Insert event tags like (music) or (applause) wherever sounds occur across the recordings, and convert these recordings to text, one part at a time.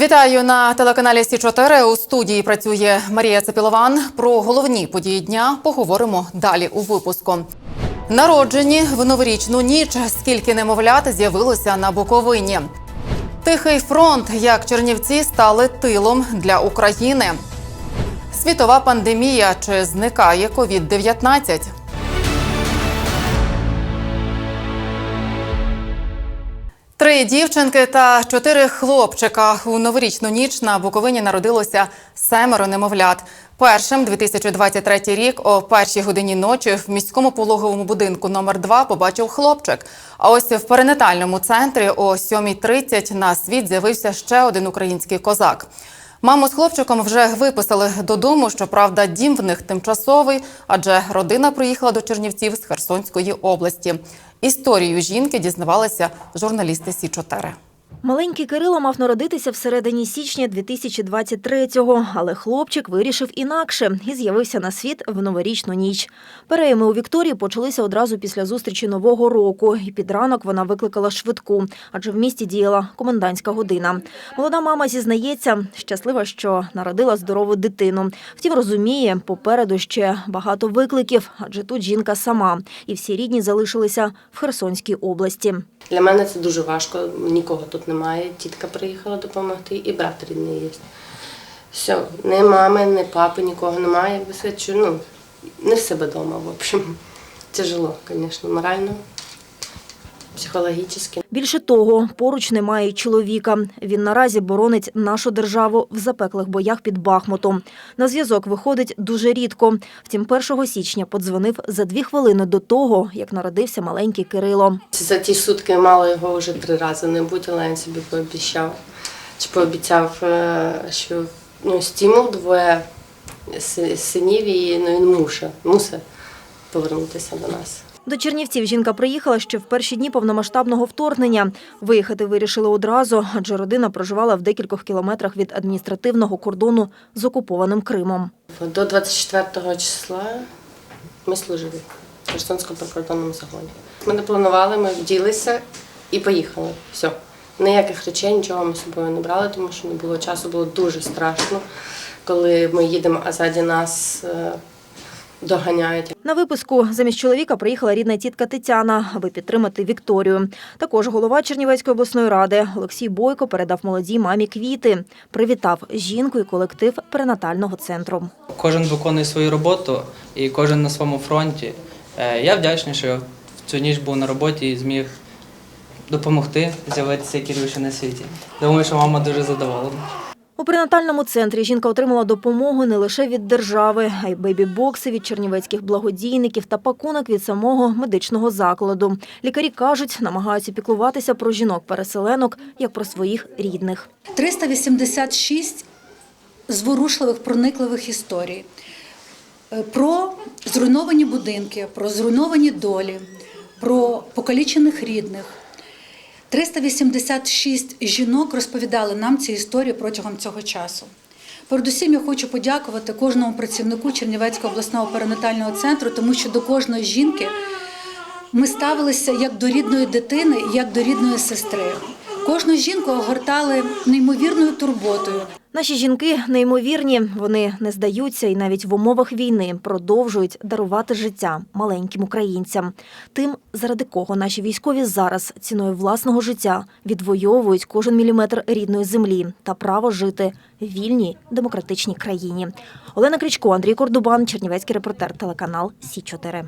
Вітаю на телеканалі Сі 4 У студії працює Марія Цепілован. Про головні події дня поговоримо далі у випуску. Народжені в новорічну ніч. Скільки немовлят з'явилося на Буковині. Тихий фронт, як Чернівці стали тилом для України. Світова пандемія чи зникає COVID-19? Три дівчинки та чотири хлопчика у новорічну ніч на Буковині народилося семеро немовлят. Першим 2023 рік о першій годині ночі в міському пологовому будинку номер 2 побачив хлопчик. А ось в перинатальному центрі о 7.30 на світ з'явився ще один український козак. Маму з хлопчиком вже виписали додому. Щоправда, дім в них тимчасовий, адже родина приїхала до Чернівців з Херсонської області. Історію жінки дізнавалися журналісти Сі 4 Маленький Кирило мав народитися всередині січня 2023-го, але хлопчик вирішив інакше і з'явився на світ в новорічну ніч. Перейми у Вікторії почалися одразу після зустрічі нового року, і під ранок вона викликала швидку, адже в місті діяла комендантська година. Молода мама зізнається, щаслива, що народила здорову дитину. Втім, розуміє, попереду ще багато викликів, адже тут жінка сама, і всі рідні залишилися в Херсонській області. Для мене це дуже важко, нікого тут немає. Тітка приїхала допомогти, і брат рідний є. Все, ні мами, ні папи, нікого немає. Якби все, чу- ну, не в себе вдома, в общем. Тяжело, звісно, морально, психологічно. Більше того, поруч немає й чоловіка. Він наразі боронить нашу державу в запеклих боях під Бахмутом. На зв'язок виходить дуже рідко. Втім, 1 січня подзвонив за дві хвилини до того, як народився маленький Кирило. За ті сутки мало його вже три рази не бути, але він собі пообіцяв. Чи пообіцяв, е, що ну, стимул двоє синів і ну, він мусить, мусить повернутися до нас. До Чернівців жінка приїхала ще в перші дні повномасштабного вторгнення. Виїхати вирішили одразу, адже родина проживала в декількох кілометрах від адміністративного кордону з окупованим Кримом. До 24 числа ми служили в Херсонському прикордонному загоні. Ми не планували, ми вділися і поїхали. Все. Ніяких речей, нічого ми з собою не брали, тому що не було часу, було дуже страшно, коли ми їдемо, а ззаді нас е, доганяють. На виписку замість чоловіка приїхала рідна тітка Тетяна, аби підтримати Вікторію. Також голова Чернівецької обласної ради Олексій Бойко передав молодій мамі квіти. Привітав жінку і колектив перинатального центру. Кожен виконує свою роботу і кожен на своєму фронті. Е, Я вдячний, що в цю ніч був на роботі і зміг допомогти з'явитися Кирюші на світі. Думаю, що мама дуже задоволена. У перинатальному центрі жінка отримала допомогу не лише від держави, а й бейбі-бокси від чернівецьких благодійників та пакунок від самого медичного закладу. Лікарі кажуть, намагаються піклуватися про жінок-переселенок як про своїх рідних. 386 зворушливих проникливих історій Е, про зруйновані будинки, про зруйновані долі, про покалічених рідних. 386 жінок розповідали нам ці історії протягом цього часу. Передусім я хочу подякувати кожному працівнику Чернівецького обласного перинатального центру, тому що до кожної жінки ми ставилися як до рідної дитини, як до рідної сестри. Кожну жінку огортали неймовірною турботою. Наші жінки неймовірні, вони не здаються і навіть в умовах війни продовжують дарувати життя маленьким українцям. Тим, заради кого наші військові зараз ціною власного життя відвоюють кожен міліметр рідної землі та право жити в вільній демократичній країні. Олена Крічко, Андрій Кордубан, Чернівецький репортер, телеканал Сі 4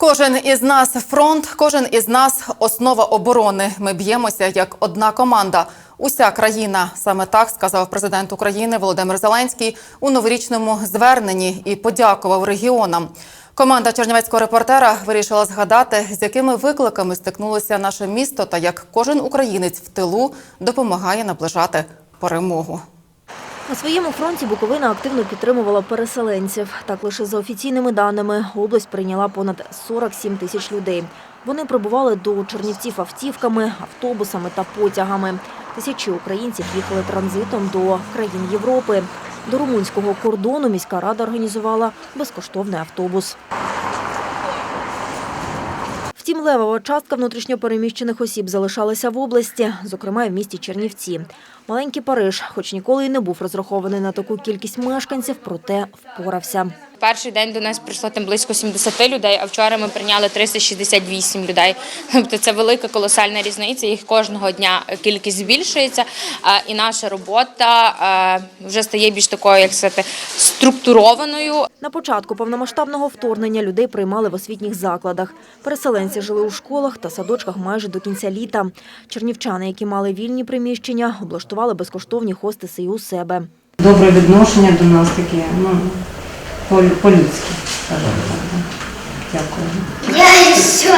Кожен із нас фронт, кожен із нас основа оборони. Ми б'ємося як одна команда. Уся країна саме так сказав президент України Володимир Зеленський у новорічному зверненні і подякував регіонам. Команда чернівецького репортера вирішила згадати, з якими викликами стикнулося наше місто та як кожен українець в тилу допомагає наближати перемогу. На своєму фронті Буковина активно підтримувала переселенців. Так лише за офіційними даними область прийняла понад 47 тисяч людей. Вони прибували до Чернівців автівками, автобусами та потягами. Тисячі українців їхали транзитом до країн Європи. До румунського кордону міська рада організувала безкоштовний автобус. Втім, левова частка внутрішньопереміщених осіб залишалася в області, зокрема і в місті Чернівці. Маленький Париж, хоч ніколи й не був розрахований на таку кількість мешканців, проте впорався. Перший день до нас прийшло там близько 70 людей, а вчора ми прийняли 368 людей. (laughs) Тобто це велика колосальна різниця. Їх кожного дня кількість збільшується. І наша робота вже стає більш такою, як сказати, структурованою. На початку повномасштабного вторгнення людей приймали в освітніх закладах. Переселенці жили у школах та садочках майже до кінця літа. Чернівчани, які мали вільні приміщення, облаштували безкоштовні хостиси і у себе. добре відношення до нас таке, ну, по-людськи, скажімо так. Дякую. Я еще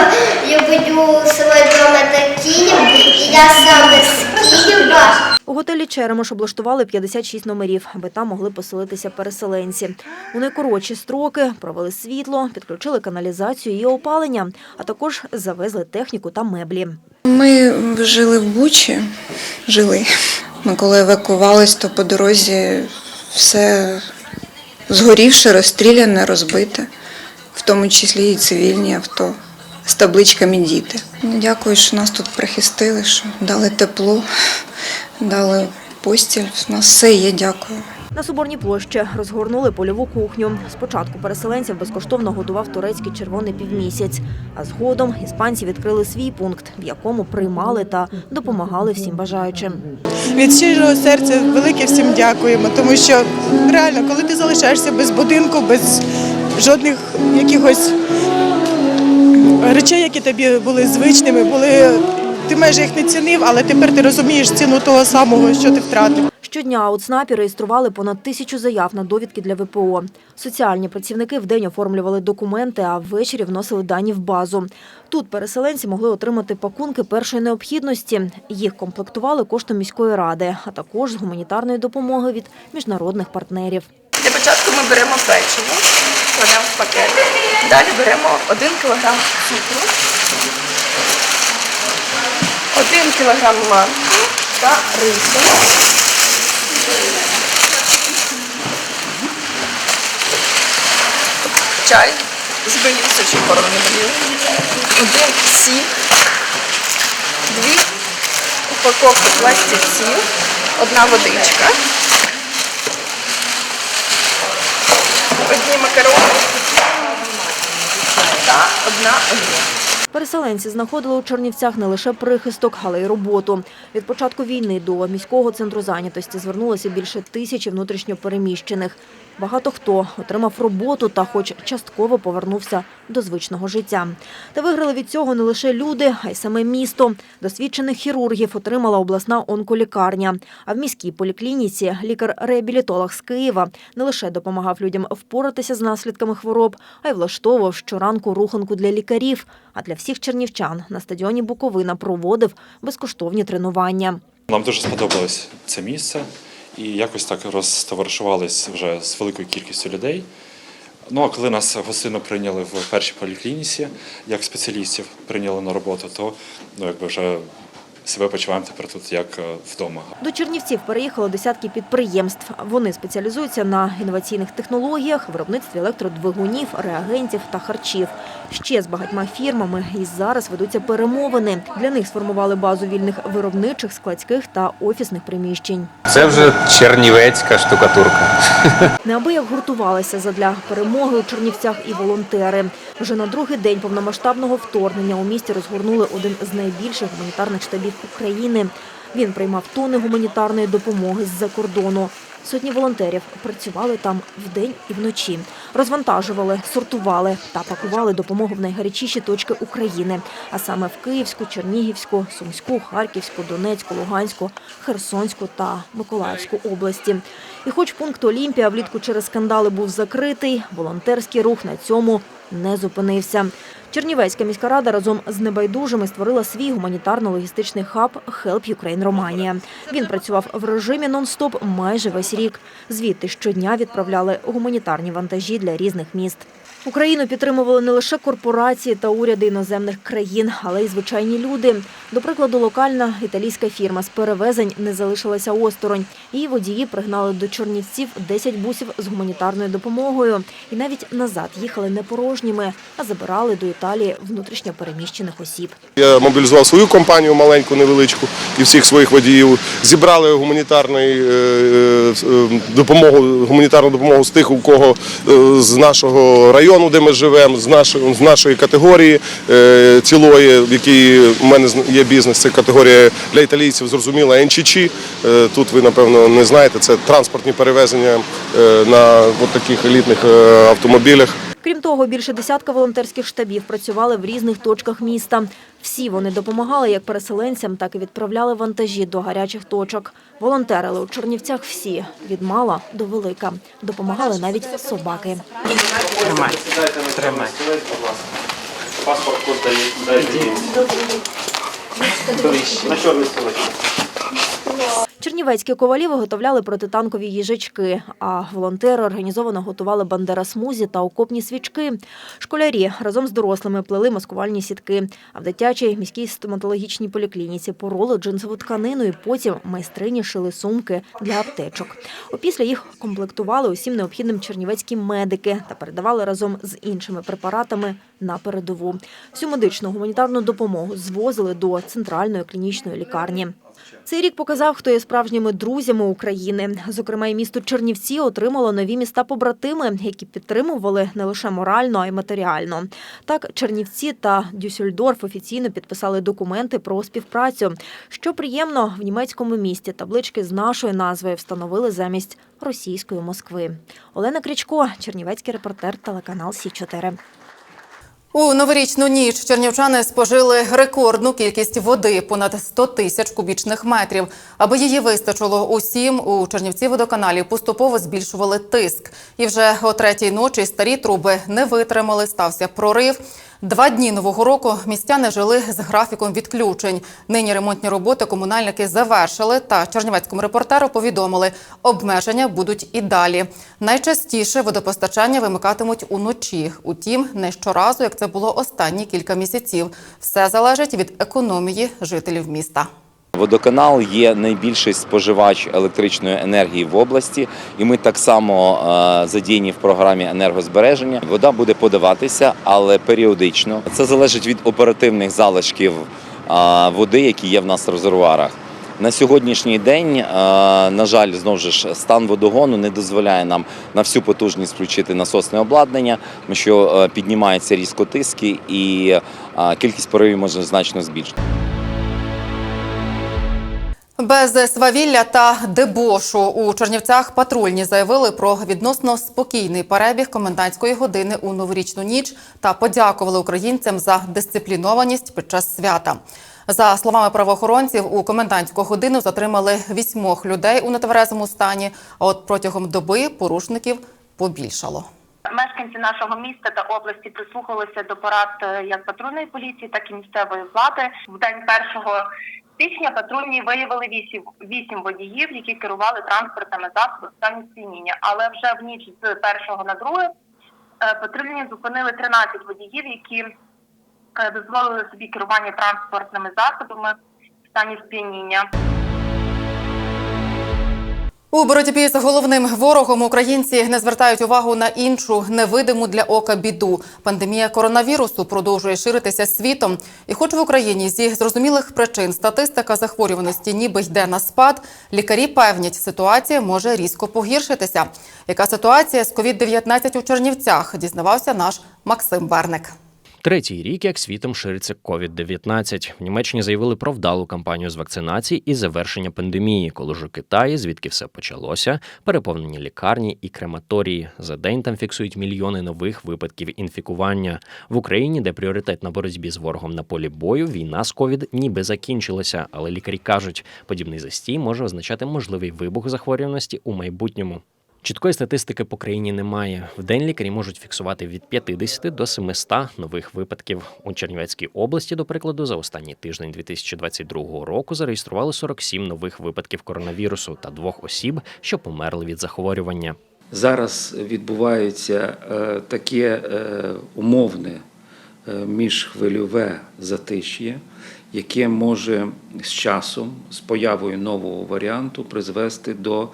люблю свой дом, Киев, и я сам из Киева. У готелі Черемош облаштували 56 номерів, аби там могли поселитися переселенці. У найкоротші строки провели світло, підключили каналізацію і опалення, а також завезли техніку та меблі. Ми жили в Бучі, жили. Ми коли евакувались, то по дорозі все згорівше, розстріляне, розбите, в тому числі і цивільні авто з табличками діти. Ну, Дякую, що нас тут прихистили, що дали тепло, дали постіль. У нас все є, дякую. На Соборній площі розгорнули польову кухню. Спочатку переселенців безкоштовно годував турецький червоний півмісяць, а згодом іспанці відкрили свій пункт, в якому приймали та допомагали всім бажаючим. Від щирого серця велике всім дякуємо, тому що реально, коли ти залишаєшся без будинку, без жодних якихось речей, які тобі були звичними, були ти майже їх не цінив, але тепер ти розумієш ціну того самого, що ти втратив. Щодня у ЦНАПі реєстрували понад тисячу заяв на довідки для ВПО. Соціальні працівники вдень оформлювали документи, а ввечері вносили дані в базу. Тут переселенці могли отримати пакунки першої необхідності. Їх комплектували коштом міської ради, а також з гуманітарної допомоги від міжнародних партнерів. Для початку ми беремо печиво, кладемо в пакет. Далі беремо 1 кг цукру, 1 кг манки та рису. Чай. З белісу чи коронний Один сік, дві упаковки пластівців, одна водичка. одні макарони та одна. олія. Переселенці знаходили у Чернівцях не лише прихисток, але й роботу. Від початку війни до міського центру зайнятості звернулося більше тисячі внутрішньопереміщених. Багато хто отримав роботу та хоч частково повернувся до звичного життя. Та виграли від цього не лише люди, а й саме місто. Досвідчених хірургів отримала обласна онколікарня. А в міській поліклініці лікар-реабілітолог з Києва не лише допомагав людям впоратися з наслідками хвороб, а й влаштовував щоранку руханку для лікарів. А для всіх чернівчан на стадіоні Буковина проводив безкоштовні тренування. Нам дуже сподобалось це місце і якось так розтоваришувались вже з великою кількістю людей. Ну а коли нас гостинно прийняли в першій поліклініці, як спеціалістів прийняли на роботу, то ну, якби вже себе почуваємо тепер тут як е, вдома. До Чернівців переїхало десятки підприємств. Вони спеціалізуються на інноваційних технологіях, виробництві електродвигунів, реагентів та харчів. Ще з багатьма фірмами і зараз ведуться перемовини. Для них сформували базу вільних виробничих, складських та офісних приміщень. Це вже чернівецька штукатурка. Неабияк гуртувалися задля перемоги у Чернівцях і волонтери. Вже на другий день повномасштабного вторгнення у місті розгорнули один з найбільших гуманітарних штабів України. Він приймав тони гуманітарної допомоги з-за кордону. Сотні волонтерів працювали там вдень і вночі. Розвантажували, сортували та пакували допомогу в найгарячіші точки України, а саме в Київську, Чернігівську, Сумську, Харківську, Донецьку, Луганську, Херсонську та Миколаївську області. І хоч пункт Олімпія влітку через скандали був закритий, волонтерський рух на цьому не зупинився. Чернівецька міська рада разом з небайдужими створила свій гуманітарно-логістичний хаб Help Ukraine Романія. Він працював в режимі нон-стоп майже весь рік. Звідти щодня відправляли гуманітарні вантажі для різних міст. Україну підтримували не лише корпорації та уряди іноземних країн, але й звичайні люди. До прикладу, локальна італійська фірма з перевезень не залишилася осторонь. Її водії пригнали до Чорнівців 10 бусів з гуманітарною допомогою. І навіть назад їхали не порожніми, а забирали до Італії внутрішньо переміщених осіб. Я мобілізував свою компанію маленьку, невеличку і всіх своїх водіїв. Зібрали гуманітарний е, е, допомогу, гуманітарну допомогу з тих, у кого е, з нашого району, де ми живемо, з нашої, з нашої категорії е, цілої, в якій у мене є бізнес. Це категорія для італійців, зрозуміла НЧЧ. Е, Тут ви напевно не знаєте. Це транспортні перевезення е, на от таких елітних автомобілях. Крім того, більше десятка волонтерських штабів працювали в різних точках міста. Всі вони допомагали як переселенцям, так і відправляли вантажі до гарячих точок. Волонтерили у Чернівцях всі від мала до велика. Допомагали навіть собаки. Тримай. Тримай. Паспорт дайте. На чорний столик. Чернівецькі ковалі виготовляли протитанкові їжачки, а волонтери організовано готували бандера-смузі та окопні свічки. Школярі разом з дорослими плели маскувальні сітки, а в дитячій міській стоматологічній поліклініці пороли джинсову тканину і потім майстрині шили сумки для аптечок. Опісля їх комплектували усім необхідним чернівецькі медики та передавали разом з іншими препаратами на передову. Всю медичну гуманітарну допомогу звозили до центральної клінічної лікарні. Цей рік показав, хто є справжніми друзями України. Зокрема, і місто Чернівці отримало нові міста побратими, які підтримували не лише морально, а й матеріально. Так, Чернівці та Дюссельдорф офіційно підписали документи про співпрацю. Що приємно, в німецькому місті таблички з нашою назвою встановили замість російської Москви. Олена Крічко, Чернівецький репортер, телеканал Сі 4 У новорічну ніч чернівчани спожили рекордну кількість води понад 100 тисяч кубічних метрів. Аби її вистачило усім, у Чернівці водоканалі поступово збільшували тиск. І вже о третій ночі старі труби не витримали. Стався прорив. Два дні нового року містяни жили з графіком відключень. Нині ремонтні роботи комунальники завершили. Та чернівецькому репортеру повідомили, обмеження будуть і далі. Найчастіше водопостачання вимикатимуть уночі. Утім, не щоразу, як це було останні кілька місяців. Все залежить від економії жителів міста. Водоканал є найбільший споживач електричної енергії в області, і ми так само е, задіяні в програмі енергозбереження. Вода буде подаватися, але періодично. Це залежить від оперативних залишків е, води, які є в нас в резервуарах. На сьогоднішній день, е, на жаль, знову ж стан водогону не дозволяє нам на всю потужність включити насосне обладнання, тому що піднімаються різко тиски і кількість поривів може значно збільшити. Без свавілля та дебошу у Чернівцях патрульні заявили про відносно спокійний перебіг комендантської години у новорічну ніч та подякували українцям за дисциплінованість під час свята. За словами правоохоронців, у комендантську годину затримали вісьмох людей у нетверезому стані. А от протягом доби порушників побільшало. Мешканці нашого міста та області прислухалися до порад е, як патрульної поліції, так і місцевої влади. В день 1 січня патрульні виявили вісім, вісім водіїв, які керували транспортними засобами в стані сп'яніння. Але вже в ніч з 1 на 2 е, патрульні зупинили 13 водіїв, які е, дозволили собі керування транспортними засобами в стані сп'яніння. У боротьбі з головним ворогом українці не звертають увагу на іншу невидиму для ока біду. Пандемія коронавірусу продовжує ширитися світом. І хоч в Україні зі зрозумілих причин статистика захворюваності ніби йде на спад, лікарі певнять, ситуація може різко погіршитися. Яка ситуація з COVID-19 у Чернівцях, дізнавався наш Максим Берник. Третій рік, як світом шириться COVID-19. В Німеччині заявили про вдалу кампанію з вакцинації і завершення пандемії, коли ж у Китаї, звідки все почалося, переповнені лікарні і крематорії. За день там фіксують мільйони нових випадків інфікування. В Україні, де пріоритет на боротьбі з ворогом на полі бою, війна з ковід ніби закінчилася, але лікарі кажуть, подібний застій може означати можливий вибух захворюваності у майбутньому. Чіткої статистики по країні немає. В день лікарі можуть фіксувати від 50 до 700 нових випадків. У Чернівецькій області, до прикладу, за останній тиждень 2022 року зареєстрували 47 нових випадків коронавірусу та двох осіб, що померли від захворювання. Зараз відбувається е, таке е, умовне е, міжхвильове затиш'я, яке може з часом, з появою нового варіанту, призвести до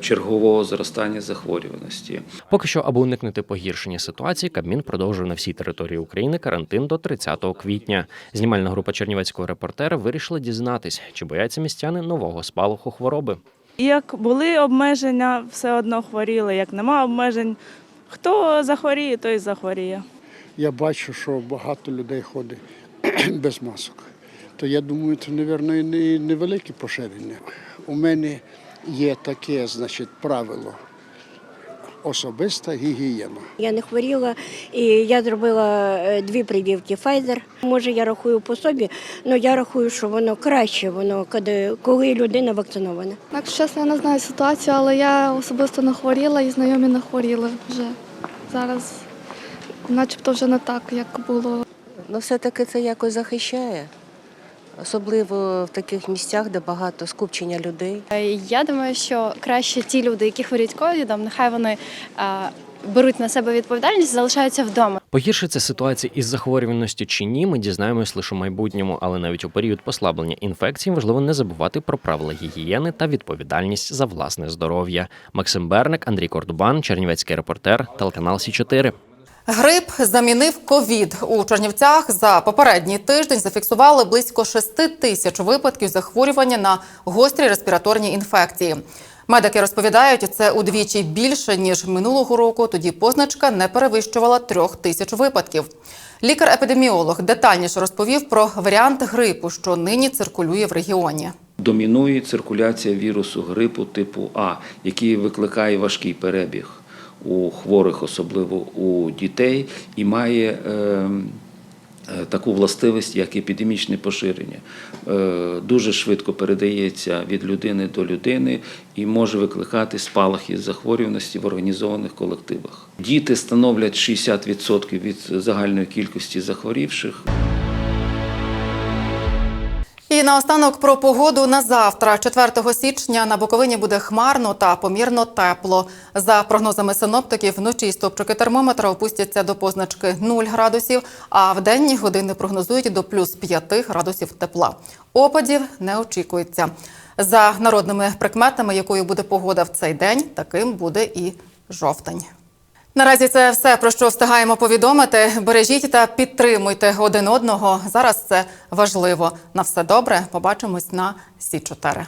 чергового зростання захворюваності. Поки що, аби уникнути погіршення ситуації, Кабмін продовжив на всій території України карантин до 30 квітня. Знімальна група чернівецького репортера вирішила дізнатись, чи бояться містяни нового спалаху хвороби. Як були обмеження, все одно хворіли. Як нема обмежень, хто захворіє, той захворіє. Я бачу, що багато людей ходить (clears throat) без масок. То я думаю, це, мабуть, і не- невелике поширення. У мене є таке, значить, правило особиста гігієна. Я не хворіла, і я зробила е, дві прививки Pfizer. Може, я рахую по собі, але я рахую, що воно краще, воно коли, коли людина вакцинована. Так, чесно, я не знаю ситуацію, але я особисто не хворіла і знайомі не хворіли вже. Зараз начебто вже не так, як було. Ну, все-таки це якось захищає, особливо в таких місцях, де багато скупчення людей. Я думаю, що краще ті люди, які хворіють ковідом, нехай вони беруть на себе відповідальність, залишаються вдома. Погіршиться ситуація із захворюваністю чи ні, ми дізнаємось лише у майбутньому, але навіть у період послаблення інфекції важливо не забувати про правила гігієни та відповідальність за власне здоров'я. Максим Берник, Андрій Кордубан, Чернівецький репортер, телеканал Сі 4 Грип замінив ковід. У Чернівцях за попередній тиждень зафіксували близько 6 тисяч випадків захворювання на гострі респіраторні інфекції. Медики розповідають, це удвічі більше ніж минулого року. Тоді позначка не перевищувала трьох тисяч випадків. Лікар-епідеміолог детальніше розповів про варіант грипу, що нині циркулює в регіоні. Домінує циркуляція вірусу грипу типу А, який викликає важкий перебіг у хворих, особливо у дітей, і має е, е, таку властивість, як епідемічне поширення. Е, дуже швидко передається від людини до людини і може викликати спалахи захворюваності в організованих колективах. Діти становлять 60% від загальної кількості захворівших. І наостанок про погоду на завтра, 4 січня, на Буковині буде хмарно та помірно тепло. За прогнозами синоптиків, вночі стопчики термометра опустяться до позначки 0 градусів, а в денні години прогнозують до плюс 5 градусів тепла. Опадів не очікується. За народними прикметами, якою буде погода в цей день, таким буде і жовтень. Наразі це все про що встигаємо повідомити. Бережіть та підтримуйте один одного. Зараз це важливо. На все добре. Побачимось на Сі 4